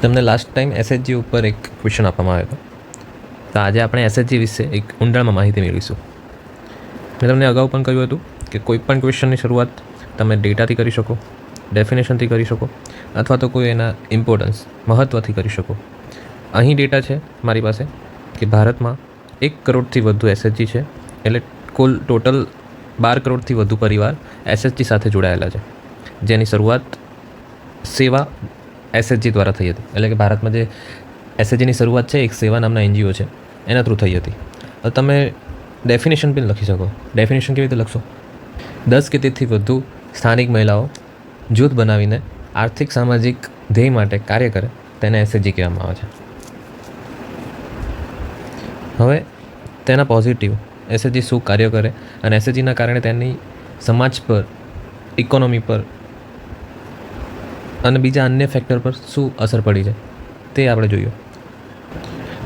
તમને last time SHG ઉપર એક ક્વેશ્ચન આપવામાં આવ્યો હતો. તો આજે આપણે એસએચજી વિશે એક ઊંડાણમાં માહિતી મેળવીશું. મેં તમને અગાઉ પણ કહ્યું હતું કે કોઈ પણ ક્વેશ્ચનની શરૂઆત તમે ડેટાથી કરી શકો ડેફિનેશનથી કરી શકો, અથવા તો કોઈ એના ઇમ્પોર્ટન્સ મહત્ત્વથી કરી શકો. અહીં ડેટા છે મારી પાસે કે ભારતમાં એક કરોડથી વધુ એસએચજી છે, એટલે કુલ ટોટલ બાર કરોડથી વધુ પરિવાર એસએચજી સાથે જોડાયેલા છે. જેની શરૂઆત સેવા એસએચજી દ્વારા થઈ હતી. એટલે કે ભારતમાં જે એસએચજીની શરૂઆત છે, એક સેવા નામના એનજીઓ છે, એના થ્રુ થઈ હતી. તમે ડેફિનેશન પણ લખી શકો. ડેફિનેશન કેવી રીતે લખશો? દસ કે તેથી વધુ સ્થાનિક મહિલાઓ જૂથ બનાવીને આર્થિક, સામાજિક ધ્યેય માટે કાર્ય કરે, તેને એસએચજી કહેવામાં આવે છે. હવે તેના પોઝિટિવ એસએચજી શું કાર્ય કરે? અને એસએચજીના કારણે તેની સમાજ પર ઇકોનોમી પર અને બીજા અન્ય ફેક્ટર પર શું અસર પડી છે, તે આપણે જોઈએ.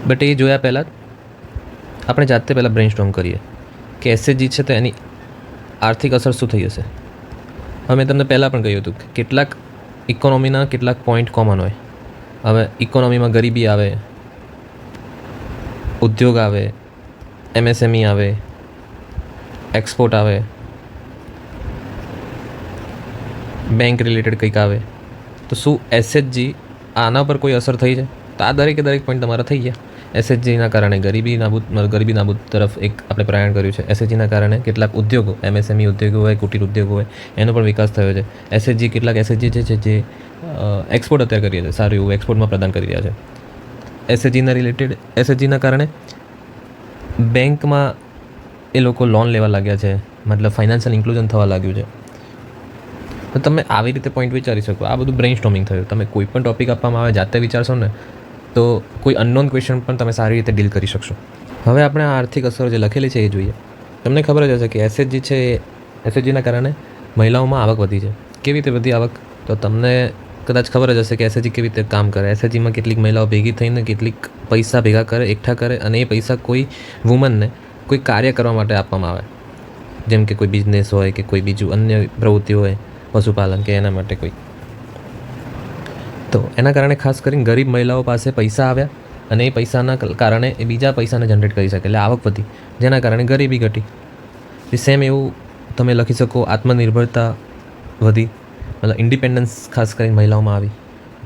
બટ એ જોયા પહેલાં આપણે જાતે પહેલાં બ્રેન સ્ટ્રોંગ કરીએ કે એસએચજી છે તો એની આર્થિક અસર શું થઈ હશે. હવે મેં તમને પહેલાં પણ કહ્યું હતું કે કેટલાક ઇકોનોમીના કેટલાક પોઈન્ટ કોમન હોય. હવે ઇકોનોમીમાં ગરીબી આવે, ઉદ્યોગ આવે એમએસએમઈ આવે એક્સપોર્ટ આવે બેંક રિલેટેડ કંઈક આવે. તો શું એસએચજી આના પર કોઈ અસર થઈ છે તો આ દરેકે દરેક પોઈન્ટ તમારા થઈ ગયા. એસએચજીના કારણે ગરીબી નાબૂદ ગરીબી નાબૂદ તરફ એક આપણે પ્રયાણ કર્યું છે. એસએચજીના કારણે કેટલાક ઉદ્યોગો એમએસએમઈ ઉદ્યોગો હોય, કુટીર ઉદ્યોગો હોય, એનો પણ વિકાસ થયો છે. એસએચજી કેટલાક એસએચજી છે, જે એક્સપોર્ટ અત્યારે કરીએ છે. સારું એવું એક્સપોર્ટમાં પ્રદાન કરી રહ્યા છે. એસએચજીના રિલેટેડ એસએચજીના કારણે બેંકમાં એ લોકો લોન લેવા લાગ્યા છે. મતલબ ફાઇનાન્શિયલ ઇન્ક્લુઝન થવા લાગ્યું છે. તો તમે આવી રીતે પોઈન્ટ વિચારી શકો. આ બધું બ્રેઇન સ્ટોમિંગ થયું. તમે કોઈ પણ ટોપિક આપવામાં આવે, જાતે વિચારશો ને, તો કોઈ અનનોન ક્વેશ્ચન પણ તમે સારી રીતે ડીલ કરી શકશો. હવે આપણે આ આર્થિક અસરો જે લખેલી છે એ જોઈએ. તમને ખબર જ હશે કે એસએચજી છે એસએચજીના કારણે મહિલાઓમાં આવક વધી છે. કેવી રીતે વધી આવક? તો તમને કદાચ ખબર જ હશે કે એસએચજી કેવી રીતે કામ કરે. એસએચજીમાં કેટલીક મહિલાઓ ભેગી થઈને કેટલીક પૈસા ભેગા કરે, એકઠા કરે અને એ પૈસા કોઈ વુમનને કોઈ કાર્ય કરવા માટે આપવામાં આવે. જેમ કે કોઈ બિઝનેસ હોય કે કોઈ બીજું અન્ય પ્રવૃત્તિ હોય. પશુપાલન કે એના માટે કોઈ. તો એના કારણે ખાસ કરીને ગરીબ મહિલાઓ પાસે પૈસા આવ્યા અને એ પૈસાના કારણે એ બીજા પૈસાને જનરેટ કરી શકે. એટલે આવક વધી, જેના કારણે ગરીબી ઘટી. સેમ એવું તમે લખી શકો, આત્મનિર્ભરતા વધી, મતલબ ઇન્ડિપેન્ડન્સ ખાસ કરીને મહિલાઓમાં આવી.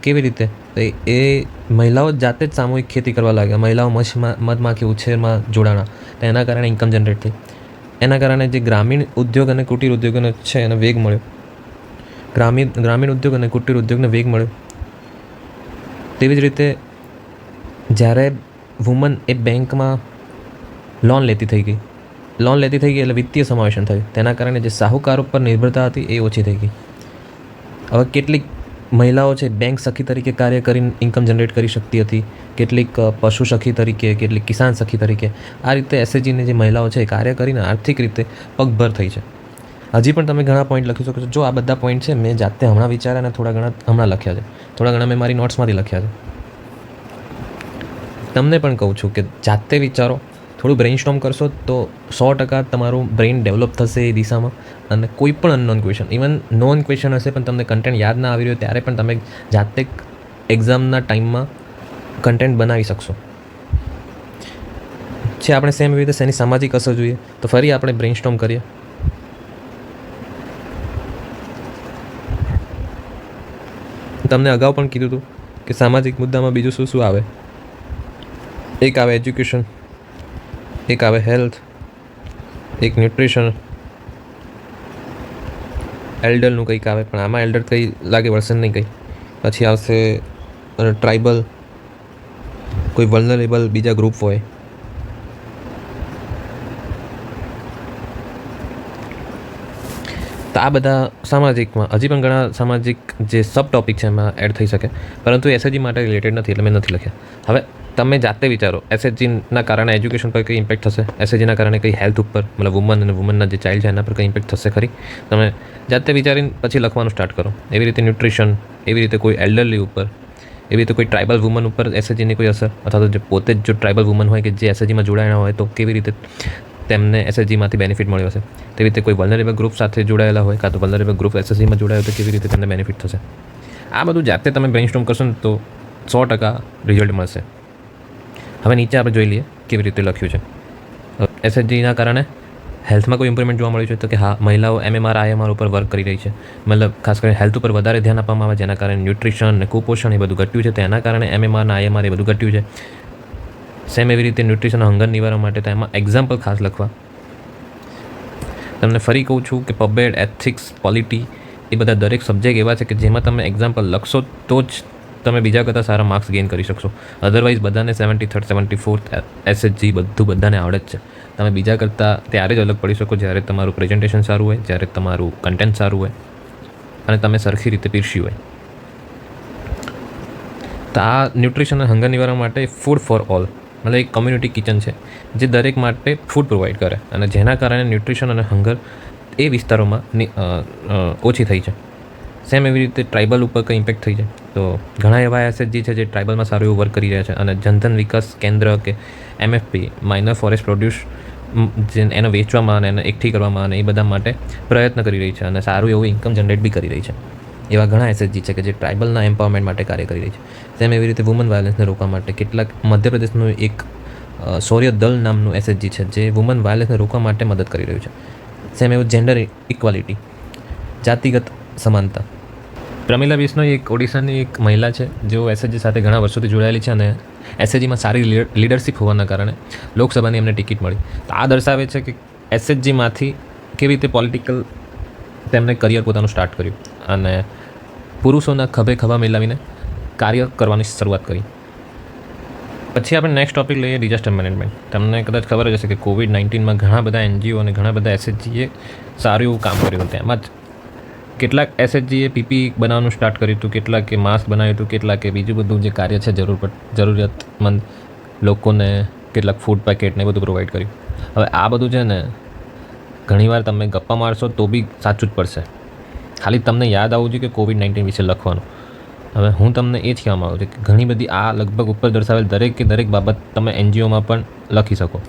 કેવી રીતે? તો એ- મહિલાઓ જાતે જ સામૂહિક ખેતી કરવા લાગ્યા. મહિલાઓ મચ્છમાં મધમાખી, ઉછેરમાં, જોડાણા. તો એના કારણે ઇન્કમ જનરેટ થઈ. એના કારણે જે ગ્રામીણ ઉદ્યોગ અને કુટીર ઉદ્યોગોને છે એને વેગ મળ્યો. ગ્રામીણ ગ્રામીણ ઉદ્યોગ અને કુટીર ઉદ્યોગને વેગ મળ્યો. તેવી જ રીતે જ્યારે વુમન એ બેંકમાં લોન લેતી થઈ ગઈ. લોન લેતી થઈ ગઈ એટલે વિત્તીય સમાવેશન થયું. તેના કારણે જે સાહુકાર ઉપર નિર્ભરતા હતી એ ઓછી થઈ ગઈ. હવે કેટલીક મહિલાઓ છે બેંક સખી તરીકે કાર્ય કરીને ઇન્કમ જનરેટ કરી શકતી હતી. કેટલીક પશુ સખી તરીકે, કેટલીક કિસાન સખી તરીકે. આ રીતે એસએચજીની જે મહિલાઓ છે એ કાર્ય કરીને આર્થિક રીતે પગભર થઈ છે. હજી પણ તમે ઘણા પોઈન્ટ લખી શકો છો. જો આ બધા પોઈન્ટ છે, મેં જાતે હમણાં વિચાર્યા અને થોડા ઘણા હમણાં લખ્યા છે. થોડા ઘણા મેં મારી નોટ્સમાંથી લખ્યા છે. તમને પણ કહું છું કે જાતે વિચારો, થોડું બ્રેઇન સ્ટોમ કરશો તો સો ટકા તમારું બ્રેઇન ડેવલપ થશે એ દિશામાં. અને કોઈ પણ unknown question even known question હશે પણ તમને કન્ટેન્ટ યાદ ના આવી રહ્યો ત્યારે પણ તમે જાતે એક્ઝામના ટાઈમમાં કન્ટેન્ટ બનાવી શકશો. છે આપણે સેમ એવી રીતે શેની સામાજિક અસર જોઈએ, તો ફરી આપણે બ્રેઇન સ્ટોમ કરીએ. તમને અગાઉ પણ કીધું હતું કે સામાજિક મુદ્દામાં બીજું શું શું આવે? એક આવે એજ્યુકેશન એક આવે હેલ્થ એક ન્યુટ્રિશન એલ્ડરનું કંઈક આવે, પણ આમાં એલ્ડર કંઈ લાગે વળશે નહીં કંઈ. પછી આવશે ટ્રાઇબલ કોઈ વલ્નરેબલ બીજા ગ્રુપ હોય. તો આ બધા સામાજિકમાં, હજી પણ ઘણા સામાજિક જે સબ ટોપિક છે એમાં એડ થઈ શકે. પરંતુ એસએચજી માટે રિલેટેડ નથી, એટલે મેં નથી લખ્યા. હવે તમે જાતે વિચારો એસએચજીના કારણે એજ્યુકેશન પર કઈ ઇમ્પેક્ટ થશે? એસએચજીના કારણે કંઈ હેલ્થ ઉપર, મતલબ વુમન અને વુમનના જે ચાઇલ્ડ છે, એના પર કંઈ ઇમ્પેક્ટ થશે ખરી? તમે જાતે વિચારીને પછી લખવાનું સ્ટાર્ટ કરો. એવી રીતે ન્યુટ્રિશન એવી રીતે કોઈ એલ્ડરલી ઉપર, એવી રીતે કોઈ ટ્રાઇબલ વુમન ઉપર એસએચજીની કોઈ અસર? અથવા તો જે પોતે જ જો ટ્રાઇબલ વુમન હોય કે જે એસએચજીમાં જોડાયેલા હોય તો કેવી રીતે તેમને એસએચજીમાંથી બેનિફિટ મળ્યો હશે. તેવી રીતે કોઈ વલનરેબલ ગ્રુપ સાથે જોડાયેલા હોય કાં તો વલનરેબલ ગ્રુપ એસએસજીમાં જોડાયો તો કેવી રીતે તેમને બેનિફિટ થશે? આ બધું જાતે તમે બ્રેઇનસ્ટોમ કરશો ને તો સો ટકા રિઝલ્ટ મળશે. હવે નીચે આપણે જોઈ લઈએ કેવી રીતે લખ્યું છે. એસએચજીના કારણે હેલ્થમાં કોઈ ઇમ્પ્રુવમેન્ટ જોવા મળ્યું છે તો કે હા, મહિલાઓ એમએમઆર આઈએમઆર ઉપર વર્ક કરી રહી છે. મતલબ ખાસ કરીને હેલ્થ ઉપર વધારે ધ્યાન આપવામાં આવે જેના કારણે ન્યુટ્રિશન અને કુપોષણ એ બધું ઘટ્યું છે. તેના કારણે એમએમઆર ને આઈએમઆર એ બધું ઘટ્યું છે. સેમ એવી રીતે ન્યુટ્રિશન હંગર નિવારણ માટે તો એમાં એક્ઝામ્પલ ખાસ લખવા. તમને ફરી કહું છું કે પબેડ એથિક્સ પોલિટી એ બધા દરેક સબ્જેક્ટ એવા છે કે જેમાં તમે એક્ઝામ્પલ લખશો તો જ તમે બીજા કરતાં સારા માર્ક્સ ગેઇન કરી શકશો. અધરવાઇઝ બધાને seventy third seventy fourth SHG બધું બધાને આવડે જ છે. તમે બીજા કરતાં ત્યારે જ અલગ પડી શકો જ્યારે તમારું પ્રેઝન્ટેશન સારું હોય, જ્યારે તમારું કન્ટેન્ટ સારું હોય અને તમે સરખી રીતે પીરસી હોય. તો આ ન્યુટ્રિશન અને હંગર નિવારણ માટે ફૂડ ફોર ઓલ મતલબ એક કમ્યુનિટી કિચન છે, જે દરેક માટે ફૂડ પ્રોવાઈડ કરે અને જેના કારણે ન્યુટ્રિશન અને હંગર એ વિસ્તારોમાં ઓછી થઈ છે. સેમ એવી રીતે ટ્રાઇબલ ઉપર કંઈ ઇમ્પેક્ટ થઈ છે. તો ઘણા એવા એસએચજી છે, જે ટ્રાઇબલમાં સારું એવું વર્ક કરી રહ્યા છે અને જનધન વિકાસ કેન્દ્ર કે એમએફપી માઇનર ફોરેસ્ટ પ્રોડ્યુસ જે એને વેચવામાં અને એને એકઠી કરવામાં અને એ બધા માટે પ્રયત્ન કરી રહી છે અને સારું એવું ઇન્કમ જનરેટ બી કરી રહી છે. એવા ઘણા એસએચજી છે કે જે ટ્રાઇબલના એમ્પાવરમેન્ટ માટે કાર્ય કરી રહી છે. તેમ એવી રીતે વુમન વાયલન્સને રોકવા માટે કેટલાક મધ્યપ્રદેશનું એક શૌર્ય દળ નામનું એસએચજી છે જે વુમન વાયલન્સને રોકવા માટે મદદ કરી રહ્યું છે. સેમ એવું જેન્ડર ઇક્વાલિટી જાતિગત સમાનતા. પ્રમિલા બિશ્નોઈ એક ઓડિશાની એક મહિલા છે, જેઓ એસએચજી સાથે ઘણા વર્ષોથી જોડાયેલી છે અને એસએચજીમાં સારી લીડરશિપ હોવાના કારણે લોકસભાની એમને ટિકિટ મળી. તો આ દર્શાવે છે કે એસએચજીમાંથી કેવી રીતે પોલિટિકલ તેમણે કરિયર પોતાનું સ્ટાર્ટ કર્યું અને પુરુષોના ખભે ખભા મિલાવીને કાર્ય કરવાની શરૂઆત કરી. પછી આપણે નેક્સ્ટ ટોપિક લઈએ ડિઝાસ્ટર મેનેજમેન્ટ તમને કદાચ ખબર જ હશે કે કોવિડ નાઇન્ટીનમાં ઘણા બધા એનજીઓ અને ઘણા બધા એસએચજીએ સારું એવું કામ કર્યું હતું. જ કેટલાક એસએચજીએ પીપી બનાવવાનું સ્ટાર્ટ કર્યું હતું, કેટલાકે માસ્ક બનાવ્યું હતું, કેટલાકે બીજું બધું જે કાર્ય છે જરૂર જરૂરિયાતમંદ લોકોને કેટલાક ફૂડ પેકેટ ને બધું પ્રોવાઈડ કર્યું. હવે આ બધું છે ને ઘણીવાર તમે ગપ્પા મારશો તો બી સાચું જ પડશે. ખાલી તમને યાદ આવવું જોઈએ કે કોવિડ નાઇન્ટીન વિશે લખવાનું. હવે હું તમને એ જ કહેવા માગું છું કે ઘણી બધી આ લગભગ ઉપર દર્શાવેલ દરેક કે દરેક બાબત તમે એનજીઓમાં પણ લખી શકો.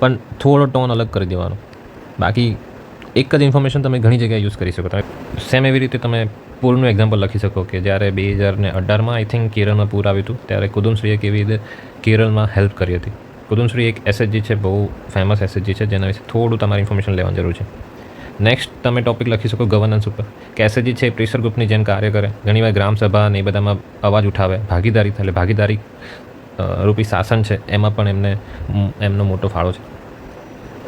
પણ થોડો ટોન અલગ કરી દેવાનો. બાકી એક જ ઇન્ફોર્મેશન તમે ઘણી જગ્યાએ યુઝ કરી શકો. તમે સેમ એવી રીતે તમે પૂરનું એક્ઝામ્પલ લખી શકો કે જ્યારે બે હજાર ને અઢારમાં આઈ થિંક કેરળમાં પૂર આવ્યું હતું, ત્યારે કુદુમશ્રીએ કેવી રીતે કેરળમાં હેલ્પ કરી હતી. કુદુમશ્રી એક એસએચજી છે, બહુ ફેમસ એસએચજી છે, જેના વિશે થોડું તમારે ઇન્ફોર્મેશન લેવાની જરૂર છે. નેક્સ્ટ તમે ટોપિક લખી શકો ગવર્નન્સ ઉપર, કે એસએચજી છે પ્રેશર ગ્રુપની જેમ કાર્ય કરે. ઘણીવાર ગ્રામ સભા ને એ બધામાં અવાજ ઉઠાવે, ભાગીદારી એટલે ભાગીદારી રૂપી શાસન છે, એમાં પણ એમને એમનો મોટો ફાળો છે.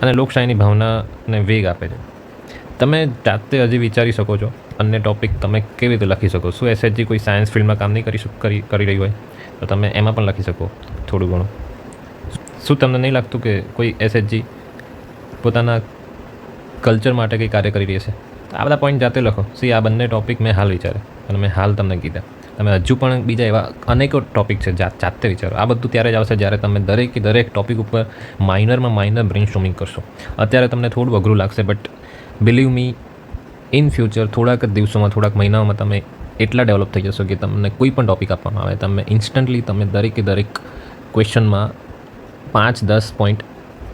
અને લોકશાહીની ભાવનાને વેગ આપે છે. તમે જાતે હજી વિચારી શકો છો, અન્ય ટોપિક તમે કેવી રીતે લખી શકો? શું એસએચજી કોઈ સાયન્સ ફિલ્ડમાં કામ નહીં કરી કરી રહી હોય? તો તમે એમાં પણ લખી શકો થોડું ઘણું. શું તમને નહીં લાગતું કે કોઈ એસએચજી પોતાના કલ્ચર માટે કંઈ કાર્ય કરી રહી છે આ બધા પોઈન્ટ જાતે લખો. સી આ બંને ટોપિક મેં હાલ વિચારે અને મેં હાલ તમને કીધા. તમે હજુ પણ બીજા એવા અનેકો ટોપિક છે જાત જાતે વિચારો. આ બધું ત્યારે જ આવશે જ્યારે તમે દરેક દરેક ટૉપિક ઉપર માઇનરમાં માઇનર બ્રેન સ્ટોમિંગ કરશો. અત્યારે તમને થોડું અઘરું લાગશે but believe me in future થોડાક જ દિવસોમાં, થોડાક મહિનાઓમાં તમે એટલા ડેવલપ થઈ જશો કે તમને કોઈ પણ ટોપિક આપવામાં આવે. તમે ઇન્સ્ટન્ટલી તમે દરેકે દરેક ક્વેશ્ચનમાં પાંચ દસ પોઈન્ટ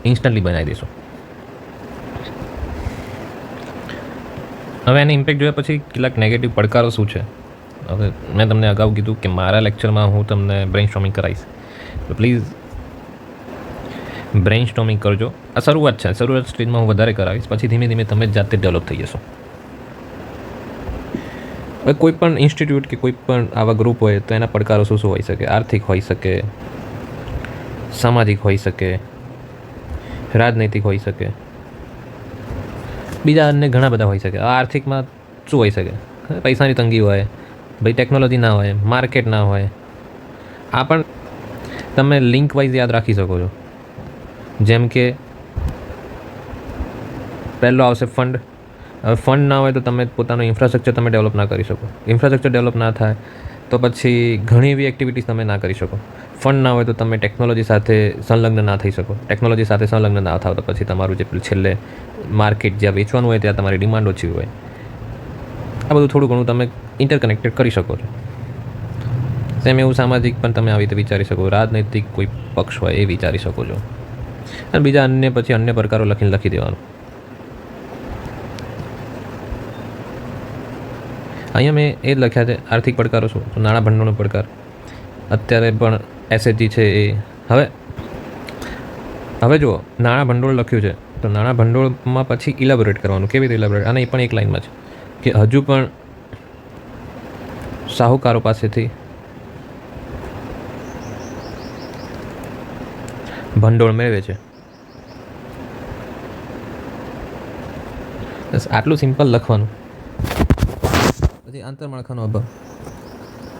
ઇન્સ્ટન્ટલી બનાવી દઈશું હવે એની ઇમ્પેક્ટ જોયા પછી કેટલાક નેગેટિવ પડકારો શું છે? હવે મેં તમને અગાઉ કીધું કે મારા લેક્ચરમાં હું તમને બ્રેઇન સ્ટોમિંગ કરાવીશ. તો પ્લીઝ બ્રેઇન સ્ટોમિંગ કરજો. આ શરૂઆત છે. શરૂઆત સ્ટેજમાં હું વધારે કરાવીશ. પછી ધીમે ધીમે તમે જાતે ડેવલપ થઈ જશો. હવે કોઈ પણ ઇન્સ્ટિટ્યૂટ કે કોઈ પણ આવા ગ્રુપ હોય તો એના પડકારો શું શું હોઈ શકે? આર્થિક હોઈ શકે સામાજિક હોઈ શકે, રાજનૈતિક હોઈ શકે. બીજા અન્ય ઘણા બધા હોઈ શકે. આર્થિકમાં શું હોઈ શકે? પૈસાની તંગી હોય, ભાઈ ટેકનોલોજી ના હોય માર્કેટ ના હોય. આ પણ તમે લિંક વાઇઝ યાદ રાખી શકો છો. જેમ કે, પહેલો આવશે ફંડ હવે ફંડ ના હોય તો તમે પોતાનું ઇન્ફ્રાસ્ટ્રક્ચર તમે ડેવલપ ના કરી શકો. ઇન્ફ્રાસ્ટ્રક્ચર ડેવલપ ના થાય તો પછી ઘણી એવી એક્ટિવિટીઝ તમે ના કરી શકો. ફંડ ના હોય તો તમે ટેકનોલોજી સાથે સંલગ્ન ના થઈ શકો. ટેકનોલોજી સાથે સંલગ્ન ના થાવ તો પછી તમારું જે પેલું છેલ્લે માર્કેટ જ્યાં વેચવાનું હોય ત્યાં તમારી ડિમાન્ડ ઓછી હોય. આ બધું થોડું ઘણું તમે ઇન્ટરકનેક્ટેડ કરી શકો છો. સેમ એવું સામાજિક પણ તમે આવી રીતે વિચારી શકો. રાજનૈતિક કોઈ પક્ષ હોય એ વિચારી શકો છો. અને બીજા અન્ય પછી અન્ય પ્રકારો લખીને લખી દેવાનું. અહીંયા મેં એ લખ્યા છે, આર્થિક પડકારો શું? તો નાણાં ભંડોળનો પડકાર. અત્યારે પણ એસએચજી છે એ. હવે હવે જુઓ, નાણાં ભંડોળ લખ્યું છે. તો નાણાં ભંડોળમાં પછી ઇલેબોરેટ કરવાનું, કેવી રીતે ઇલેબોરેટ અને એ પણ એક લાઇનમાં છે કે હજુ પણ સાહુકારો પાસેથી ભંડોળ મેળવે છે. બસ, આટલું સિમ્પલ લખવાનું. પછી આંતરમાળખાનો અભાવ.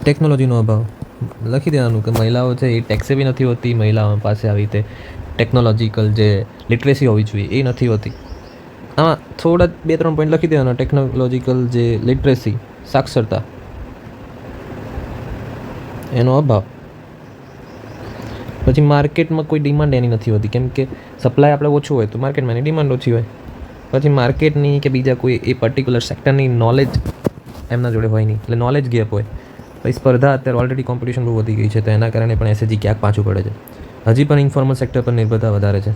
ટેકનોલોજીનો અભાવ. લખી દેવાનું કે મહિલાઓ છે એ ટેક્સે બી નથી હોતી, મહિલાઓ પાસે આવી રીતે ટેકનોલોજીકલ જે લિટરેસી હોવી જોઈએ એ નથી હોતી. આમાં થોડા બે, ત્રણ પોઈન્ટ લખી દેવાના ટેકનોલોજીકલ જે લિટરેસી સાક્ષરતા. એનો અભાવ. પછી માર્કેટમાં કોઈ ડિમાન્ડ એની નથી હોતી. કેમ કે સપ્લાય આપણે ઓછું હોય તો માર્કેટમાં એની ડિમાન્ડ ઓછી હોય. પછી માર્કેટની કે બીજા કોઈ એ પર્ટિક્યુલર સેક્ટરની નોલેજ એમના જોડે હોય નહીં. એટલે નોલેજ ગેપ હોય. પછી સ્પર્ધા અત્યારે ઓલરેડી કોમ્પિટિશન બહુ વધી ગઈ છે, તો એના કારણે પણ એસએચજી ક્યાંક પાછું પડે છે. હજી પણ ઇન્ફોર્મલ સેક્ટર પર નિર્ભરતા વધારે છે.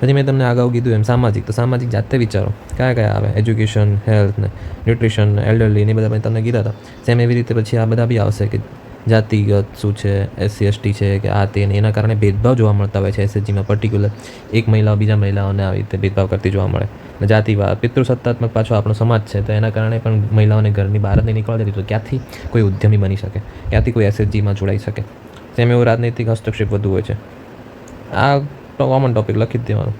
પછી મેં તમને અગાઉ કીધું એમ, સામાજિક. તો સામાજિક જાતે વિચારો. કયા કયા આવે? એજ્યુકેશન હેલ્થ ને ન્યુટ્રિશન એલ્ડરલી ને બધા મેં તમને કીધા હતા. સેમ એવી રીતે પછી આ બધા બી આવશે કે જાતિગત શું છે એસસી એસટી છે કે આ તે એના કારણે ભેદભાવ જોવા મળતા હોય છે એસએચજીમાં પર્ટિક્યુલર એક મહિલાઓ બીજા મહિલાઓને આવી રીતે ભેદભાવ કરતી જોવા મળે. અને જાતિવાદ, પિતૃસત્તાત્મક પાછો આપણો સમાજ છે, તો એના કારણે પણ મહિલાઓને ઘરની બહાર નહીં નીકળવા દેતી, તો ક્યાંથી કોઈ ઉદ્યમી બની શકે? ક્યાંથી કોઈ એસએચજીમાં જોડાઈ શકે? તેમ એવું રાજનૈતિક હસ્તક્ષેપ વધુ હોય છે. આ કોમન ટોપિક લખી જ દેવાનું.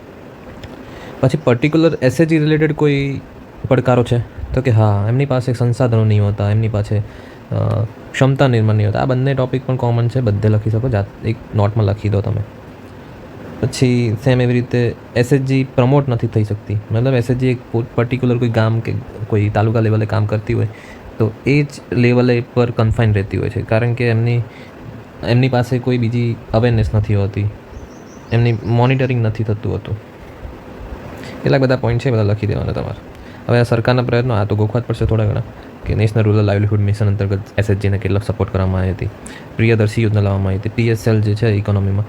પછી પર્ટિક્યુલર એસએચજી રિલેટેડ કોઈ પડકારો છે? તો કે હા, એમની પાસે સંસાધનો નહીં હોતા, એમની પાસે ક્ષમતા નિર્માણ નહીં હોતા આ બંને ટોપિક પણ કોમન છે, બધે લખી શકો. જાત એક નોટમાં લખી દો તમે. પછી સેમ એવી રીતે એસએચજી પ્રમોટ નથી થઈ શકતી. મતલબ એસએચજી એક પર્ટિક્યુલર કોઈ ગામ કે કોઈ તાલુકા લેવલે કામ કરતી હોય, તો એ જ લેવલે પર કન્ફાઇન રહેતી હોય છે. કારણ કે એમની એમની પાસે કોઈ બીજી અવેરનેસ નથી હોતી. એમની મોનિટરિંગ નથી થતું હોતું. કેટલાક બધા પોઈન્ટ છે બધા લખી દેવાના તમારે. હવે આ સરકારના પ્રયત્નો, આ તો ગોખવા જ પડશે થોડા ઘણા. કે નેશનલ રૂરલ લાઇવલીહુડ મિશન અંતર્ગત એસએચજીને કેટલો સપોર્ટ કરવામાં આવી હતી પ્રિયદર્શી યોજના લાવવામાં આવી હતી પીએસએલ જે છે ઇકોનોમીમાં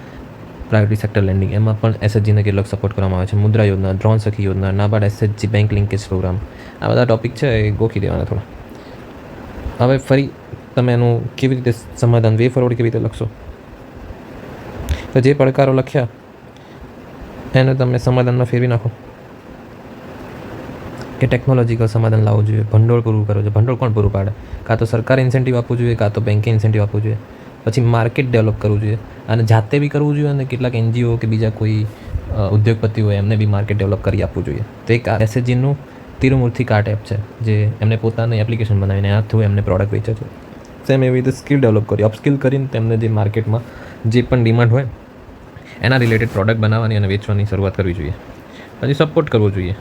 પ્રાયોરિટી સેક્ટર લેન્ડિંગ એમાં પણ એસએચજીને કેટલો સપોર્ટ કરવામાં આવે છે મુદ્રા યોજના ડ્રોન સખી યોજના NABARD SHG bank linkage programme આ બધા ટોપિક છે એ ગોખી દેવાના થોડા હવે ફરી તમે એનું કેવી રીતે સમાધાન વે ફોરવર્ડ કેવી રીતે લખશો તો જે પડકારો લખ્યા એને તમે સમાધાનમાં ફેરવી નાખો કે ટેકનોલોજીકલ સમાધાન લાવવું જોઈએ, ભંડોળ પૂરું કરવું જોઈએ. ભંડોળ કોણ પૂરું પાડે? કાં તો સરકાર ઇન્સેન્ટિવ આપવું જોઈએ, કાં તો બેંકે ઇન્સેન્ટિવ આપવું જોઈએ. પછી માર્કેટ ડેવલપ કરવું જોઈએ. અને જાતે બી કરવું જોઈએ અને કેટલાક એનજીઓ કે બીજા કોઈ ઉદ્યોગપતિ હોય એમને બી માર્કેટ ડેવલપ કરી આપવું જોઈએ. તો એક એસએચજીનું તિરુમૂર્તિ કાર્ટ એપ છે, જે એમને પોતાની એપ્લિકેશન બનાવીને આ થ્રુ એમને પ્રોડક્ટ વેચે છે. સેમ એવી રીતે સ્કિલ ડેવલપ કરી અપસ્કિલ કરીને તેમને જે માર્કેટમાં જે પણ ડિમાન્ડ હોય, એના રિલેટેડ પ્રોડક્ટ બનાવવાની અને વેચવાની શરૂઆત કરવી જોઈએ. પછી સપોર્ટ કરવો જોઈએ.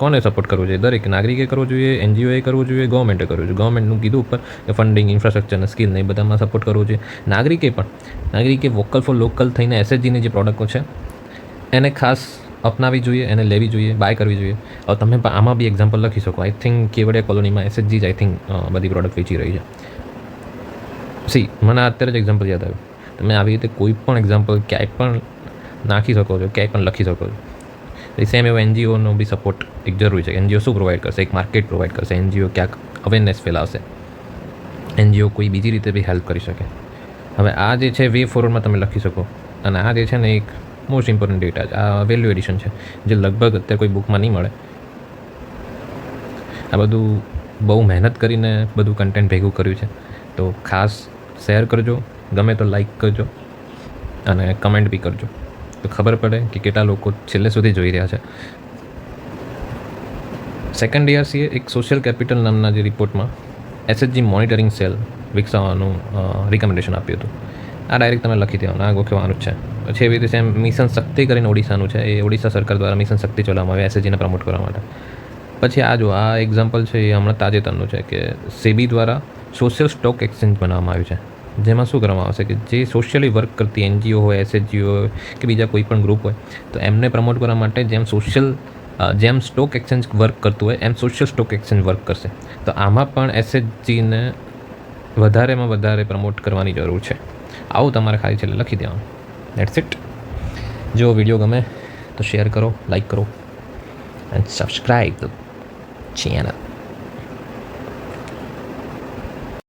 કોને સપોર્ટ કરવો જોઈએ? દરેક નાગરિકે કરવો જોઈએ એનજીઓએ કરવું જોઈએ ગવર્મેન્ટે કરવું જોઈએ. ગવર્મેન્ટનું કીધું ઉપર કે ફંડિંગ ઇન્ફ્રાસ્ટ્રક્ચર અને સ્કિલ એ બધામાં સપોર્ટ કરવો જોઈએ. નાગરિકે પણ, નાગરિકે વોકલ ફોર લોકલ થઈને એસએચજીની જે પ્રોડક્ટો છે, એને ખાસ અપનાવી જોઈએ, એને લેવી જોઈએ બાય કરવી જોઈએ. હવે તમે આમાં બી એક્ઝામ્પલ લખી શકો. આઈ થિંક કેવડિયા કોલોનીમાં એસએચજી જ આઈ થિંક બધી પ્રોડક્ટ વેચી રહી છે. સી મને અત્યારે જ એક્ઝામ્પલ યાદ આવ્યું. તમે આવી રીતે કોઈ પણ એક્ઝામ્પલ ક્યાંય પણ નાખી શકો છો, ક્યાંય પણ લખી શકો છો. એ સેમ એવો એનજીઓનો બી સપોર્ટ એક જરૂરી છે એનજીઓ શું પ્રોવાઈડ કરશે? એક માર્કેટ પ્રોવાઈડ કરશે। એનજીઓ ક્યાંક અવેરનેસ ફેલાવશે। એનજીઓ કોઈ બીજી રીતે બી હેલ્પ કરી શકે। હવે આ જે છે વે ફોરવર્ડમાં તમે લખી શકો। અને આ જે છે ને એક મોસ્ટ ઇમ્પોર્ટન્ટ ડેટા છે. આ વેલ્યુ એડિશન છે, જે લગભગ અત્યારે કોઈ બુકમાં નહીં મળે. આ બધું બહુ મહેનત કરીને બધું કન્ટેન્ટ ભેગું કર્યું છે. તો ખાસ શેર કરજો, ગમે તો લાઈક કરજો અને કમેન્ટ બી કરજો. તો ખબર પડે કે કેટલા લોકો છેલ્લે સુધી જોઈ રહ્યા છે. સેકન્ડ ડીઆરસીએ એક સોશિયલ કેપિટલ નામના જે રિપોર્ટમાં એસએચજી મોનિટરિંગ સેલ વિકસાવવાનું રિકમેન્ડેશન આપ્યું હતું. આ ડાયરેક્ટ તમે લખી દેવાનું, આ ગોખવાનું જ છે. પછી એવી રીતે મિશન શક્તિ કરીને ઓડિશાનું છે, એ ઓડિશા સરકાર દ્વારા મિશન શક્તિ ચલાવવામાં આવે એસએચજીને પ્રમોટ કરવા માટે. પછી આ જો, આ એક્ઝામ્પલ છે એ હમણાં તાજેતરનું છે કે સેબી દ્વારા સોશિયલ સ્ટોક એક્સચેન્જ બનાવવામાં આવ્યું છે. જેમાં શું કરવામાં આવશે કે જે સોશિયલી વર્ક કરતી એનજીઓ હોય એસએચજીઓ હોય કે બીજા કોઈ પણ ગ્રુપ હોય, તો એમને પ્રમોટ કરવા માટે જેમ સોશિયલ જેમ સ્ટોક એક્સચેન્જ વર્ક કરતું હોય, એમ સોશિયલ સ્ટોક એક્સચેન્જ વર્ક કરશે. તો આમાં પણ એસએચજીને વધારેમાં વધારે પ્રમોટ કરવાની જરૂર છે. આવું તમારે ખાલી છેલ્લે લખી દેવાનું. દેટ્સ ઇટ જો વીડિયો ગમે તો શેર કરો લાઈક કરો એન્ડ સબસ્ક્રાઈબ ધ ચેનલ